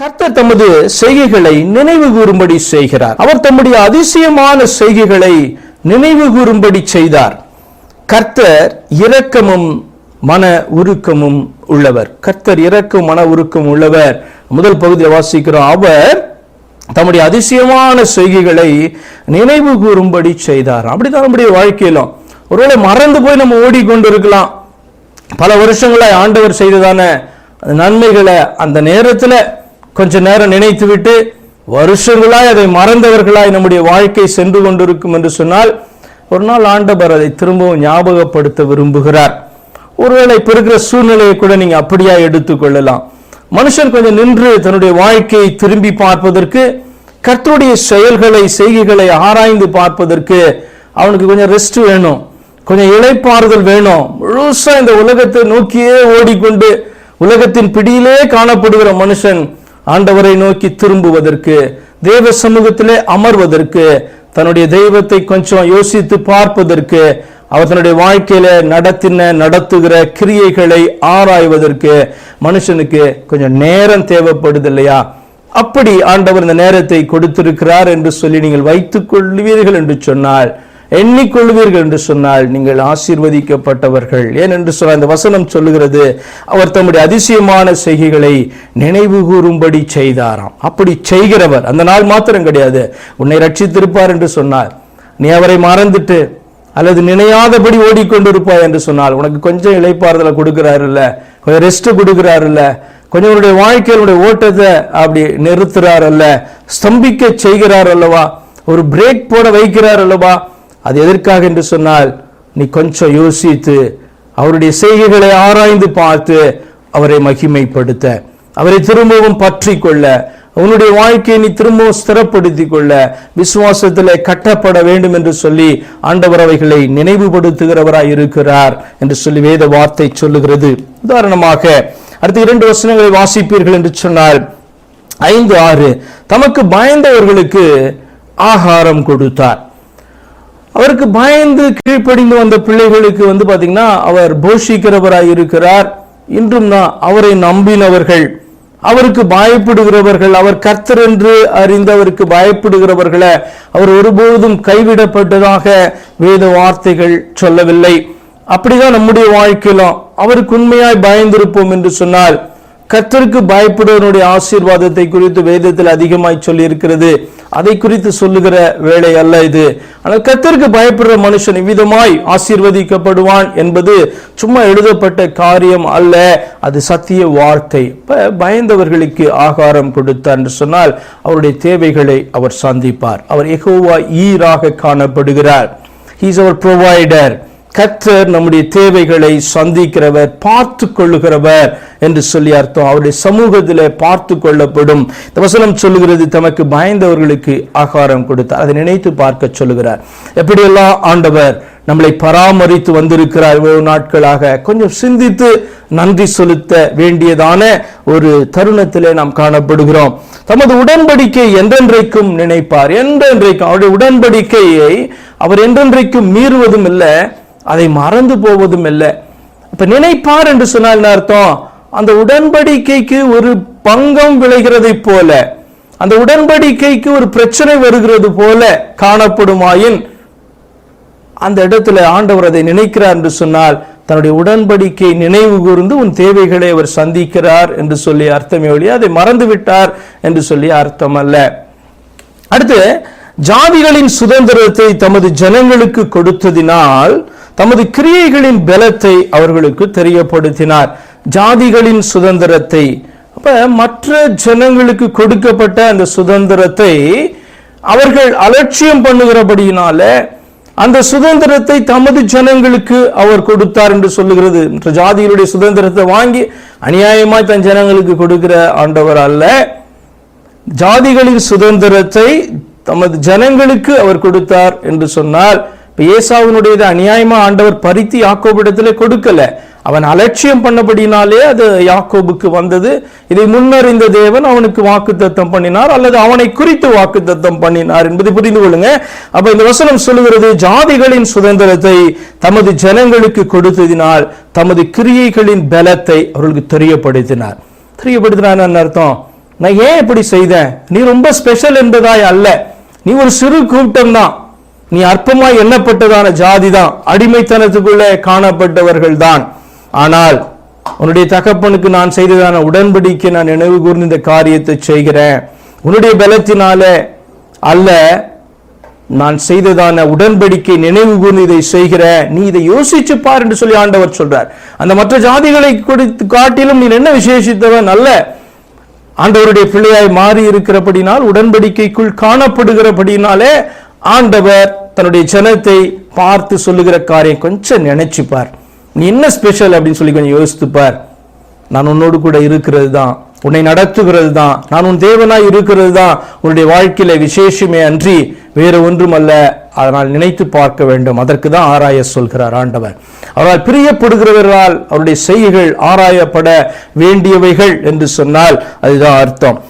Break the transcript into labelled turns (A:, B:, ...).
A: கர்த்தர் தமது செய்கைகளை நினைவு கூறும்படி செய்கிறார். அவர் தம்முடைய அதிசயமான செய்கைகளை நினைவு கூறும்படி செய்தார். கர்த்தர் இரக்கமும் மன உருக்கமும் உள்ளவர். கர்த்தர் இரக்கம் மன உருக்கம் உள்ளவர். முதல் பகுதியில் வாசிக்கிறோம். அவர் தம்முடைய அதிசயமான செய்கைகளை நினைவு கூறும்படி செய்தார். அப்படிதான் நம்முடைய வாழ்க்கையிலும். ஒருவேளை மறந்து போய் நம்ம ஓடிக்கொண்டிருக்கலாம். பல வருஷங்களாய் ஆண்டவர் செய்ததான நன்மைகளை அந்த நேரத்தில் கொஞ்ச நேரம் நினைத்துவிட்டு வருஷங்களாய் அதை மறந்தவர்களாய் நம்முடைய வாழ்க்கை சென்று கொண்டிருக்கும் என்று சொன்னால் ஒரு நாள் ஆண்டவர் அதை திரும்பவும் ஞாபகப்படுத்த விரும்புகிறார். ஒருவேளை இப்போ இருக்கிற சூழ்நிலையை கூட நீங்க அப்படியா எடுத்துக்கொள்ளலாம் மனுஷன் கொஞ்சம் நின்று தன்னுடைய வாழ்க்கையை திரும்பி பார்ப்பதற்கு கர்த்தருடைய செயல்களை செய்கைகளை ஆராய்ந்து பார்ப்பதற்கு அவனுக்கு கொஞ்சம் ரெஸ்ட் வேணும். கொஞ்சம் இளைப்பாறுதல் வேணும். முழுசா இந்த உலகத்தை நோக்கியே ஓடிக்கொண்டு உலகத்தின் பிடியிலே காணப்படுகிற மனுஷன் ஆண்டவரை நோக்கி திரும்புவதற்கு தேவ சமூகத்திலே அமர்வதற்கு தன்னுடைய தெய்வத்தை கொஞ்சம் யோசித்து பார்ப்பதற்கு அவர் தன்னுடைய வாழ்க்கையில நடத்தின நடத்துகிற கிரியைகளை ஆராய்வதற்கு மனுஷனுக்கு கொஞ்சம் நேரம் தேவைப்படுது இல்லையா அப்படி ஆண்டவர் இந்த நேரத்தை கொடுத்திருக்கிறார் என்று சொல்லி நீங்கள் வைத்துக் கொள்வீர்கள் என்று சொன்னால் எண்ணிக்கொள்வீர்கள் என்று சொன்னால் நீங்கள் ஆசீர்வதிக்கப்பட்டவர்கள். ஏன் என்று சொன்னால் இந்த வசனம் சொல்லுகிறது அவர் தம்முடைய அதிசயமான செய்கைகளை நினைவு கூறும்படி செய்தாராம். அப்படி செய்கிறவர் அந்த நாள் மாத்திரம் கிடையாது உன்னை ரட்சித்திருப்பார் என்று சொன்னார். நீ அவரை மறந்துட்டு அல்லது நினையாதபடி ஓடிக்கொண்டிருப்பாய் என்று சொன்னால் உனக்கு கொஞ்சம் இளைப்பாறுதலை கொடுக்கிறாருல்ல கொஞ்சம் ரெஸ்ட் கொடுக்குறாருல்ல கொஞ்சம் உன்னுடைய வாழ்க்கையினுடைய ஓட்டத்தை அப்படி நிறுத்துறார் அல்ல ஸ்தம்பிக்க செய்கிறார் அல்லவா ஒரு பிரேக் போட வைக்கிறார் அல்லவா அது எதற்காக என்று சொன்னால் நீ கொஞ்சம் யோசித்து அவருடைய செய்கைகளை ஆராய்ந்து பார்த்து அவரை மகிமைப்படுத்த அவரை திரும்பவும் பற்றி கொள்ள உன்னுடைய வாழ்க்கையை நீ திரும்பவும் ஸ்திரப்படுத்திக் கொள்ள விசுவாசத்தில் கட்டப்பட வேண்டும் என்று சொல்லி ஆண்டவர் அவைகளை நினைவுபடுத்துகிறவராய் இருக்கிறார் என்று சொல்லி வேத வார்த்தை சொல்லுகிறது. உதாரணமாக அடுத்த இரண்டு வசனங்களை வாசிப்பீர்கள் என்று சொன்னால் ஐந்து ஆறு தமக்கு பயந்தவர்களுக்கு ஆகாரம் கொடுத்தார். அவருக்கு பயந்து கீழ்ப்படிந்து வந்த பிள்ளைகளுக்கு வந்து பார்த்தீங்கன்னா அவர் போஷிக்கிறவராய் இருக்கிறார் இன்றும் தான் அவரை நம்பினவர்கள். அவருக்கு பயப்படுகிறவர்கள் அவர் கர்த்தர் என்று அறிந்து அவருக்கு பயப்படுகிறவர்களை அவர் ஒருபோதும் கைவிடப்பட்டதாக வேத வார்த்தைகள் சொல்லவில்லை. அப்படிதான் நம்முடைய வாழ்க்கையிலும் அவருக்கு உண்மையாய் பயந்திருப்போம் என்று சொன்னால் கர்த்தருக்கு பயப்படுவனுடைய ஆசீர்வாதத்தை குறித்து வேதத்தில் அதிகமாய் சொல்லி இருக்கிறது அதை குறித்து சொல்லுகிற வேலை அல்ல இது. ஆனால் கத்திற்கு பயப்படுற மனுஷன் இவ்விதமாய் ஆசீர்வதிக்கப்படுவான் என்பது சும்மா எழுதப்பட்ட காரியம் அல்ல. அது சத்திய வார்த்தை. இப்ப பயந்தவர்களுக்கு ஆகாரம் கொடுத்தார் என்று சொன்னால் அவருடைய தேவைகளை அவர் சந்திப்பார். அவர் எகோவா ஈராக காணப்படுகிறார். ஹீஸ் அவர் ப்ரொவைடர் கர்த்தர் நம்முடைய தேவைகளை சந்திக்கிறவர் பார்த்து கொள்ளுகிறவர் என்று சொல்லி அர்த்தம். அவருடைய சமூகத்தில் பார்த்து கொள்ளப்படும் இந்த வசனம் சொல்லுகிறது தமக்கு பயந்தவர்களுக்கு ஆகாரம் கொடுத்தார். அதை நினைத்து பார்க்க சொல்லுகிறார். எப்படியெல்லாம் ஆண்டவர் நம்மளை பராமரித்து வந்திருக்கிறார். இவ்வளவு நாட்களாக கொஞ்சம் சிந்தித்து நன்றி செலுத்த வேண்டியதான ஒரு தருணத்திலே நாம் காணப்படுகிறோம். தமது உடன்படிக்கை என்றென்றைக்கும் நினைப்பார். என்றென்றைக்கும் அவருடைய உடன்படிக்கையை அவர் என்றென்றைக்கும் மீறுவதும் இல்லை. அதை மறந்து போவதும் இல்லை. இப்ப நினைப்பார் என்று சொன்னால் என்ன அர்த்தம்? அந்த உடன்படிக்கைக்கு ஒரு பங்கம் விளைகிறதை போல அந்த உடன்படிக்கைக்கு ஒரு பிரச்சனை வருகிறது போல காணப்படுமாயின் அந்த இடத்துல ஆண்டவர் அதை நினைக்கிறார் என்று சொன்னால் தன்னுடைய உடன்படிக்கை நினைவு கூர்ந்து உன் தேவைகளை அவர் சந்திக்கிறார் என்று சொல்லி அர்த்தமே ஒழிய அதை மறந்து விட்டார் என்று சொல்லி அர்த்தம் அல்ல அடுத்து ஜாதிகளின் சுதந்திரத்தை தமது ஜனங்களுக்கு கொடுத்ததினால் தமது கிரியைகளின் பலத்தை அவர்களுக்கு தெரியப்படுத்தினார். ஜாதிகளின் சுதந்திரத்தை அப்ப மற்ற ஜனங்களுக்கு கொடுக்கப்பட்ட அந்த சுதந்திரத்தை அவர்கள் அலட்சியம் பண்ணுகிறபடியினால அந்த சுதந்திரத்தை தமது ஜனங்களுக்கு அவர் கொடுத்தார் என்று சொல்லுகிறது. மற்ற ஜாதிகளுடைய சுதந்திரத்தை வாங்கி அநியாயமாய் தன் ஜனங்களுக்கு கொடுக்கிற ஆண்டவர் அல்ல. ஜாதிகளின் சுதந்திரத்தை தமது ஜனங்களுக்கு அவர் கொடுத்தார் என்று சொன்னால் இப்ப ஏசாவினுடையது அநியாயமா ஆண்டவர் பருத்தி யாக்கோபிடத்தில் கொடுக்கல. அவன் அலட்சியம் பண்ணபடினாலே அது யாக்கோபுக்கு வந்தது. இதை முன்னறிந்த தேவன் அவனுக்கு வாக்குத்தத்தம் பண்ணினார் அல்லது அவனை குறித்து வாக்குத்தத்தம் பண்ணினார் என்பதை புரிந்து கொள்ளுங்க. அப்ப இந்த வசனம் சொல்லுகிறது ஜாதிகளின் சுதந்திரத்தை தமது ஜனங்களுக்கு கொடுத்ததினால் தமது கிரியைகளின் பலத்தை அவர்களுக்கு தெரியப்படுத்தினார். தெரியப்படுத்தினார் அர்த்தம்? நான் ஏன் இப்படி செய்தேன்? நீ ரொம்ப ஸ்பெஷல் என்பதாய் அல்ல. நீ ஒரு சிறு கூட்டம் தான் நீ அற்பமாய் எண்ணப்பட்டதான ஜாதி தான் அடிமைத்தனத்துக்குள்ளே காணப்பட்டவர்கள் தான் ஆனால் உன்னுடைய தகப்பனுக்கு நான் செய்ததான உடன்படிக்கை நான் நினைவு கூர்ந்து இந்த காரியத்தை செய்கிறேன். உன்னுடைய பலத்தினாலே அல்ல நான் செய்ததான உடன்படிக்கை நினைவு கூர்ந்து இதை செய்கிறேன். நீ இதை யோசிச்சு பார் என்று சொல்லி ஆண்டவர் சொல்றார். அந்த மற்ற ஜாதிகளை கொடுத்து காட்டிலும் நீ என்ன விசேஷித்தவன் அல்ல. ஆண்டவருடைய பிள்ளையாய் மாறி இருக்கிறபடினால் உடன்படிக்கைக்குள் காணப்படுகிறபடினாலே ஆண்டவர் தன்னுடைய ஜனத்தை பார்த்து சொல்லுகிற காரியம் கொஞ்சம் நினைச்சுப்பார். நீ என்ன ஸ்பெஷல் அப்படின்னு சொல்லி கொஞ்சம் யோசித்துப்பார். நான் உன்னோடு கூட இருக்கிறது தான் உன்னை நடத்துகிறது தான் நான் உன் தேவனாய் இருக்கிறது தான் உன்னுடைய வாழ்க்கையில விசேஷமே அன்றி வேறு ஒன்றும் அல்ல அதனால் நினைத்து பார்க்க வேண்டும். அதற்கு தான் ஆராய சொல்கிறார் ஆண்டவர். அவரால் பிரியப்படுகிறவர்களால் அவருடைய செய்கைகள் ஆராயப்பட வேண்டியவைகள் என்று சொன்னால் அதுதான் அர்த்தம்.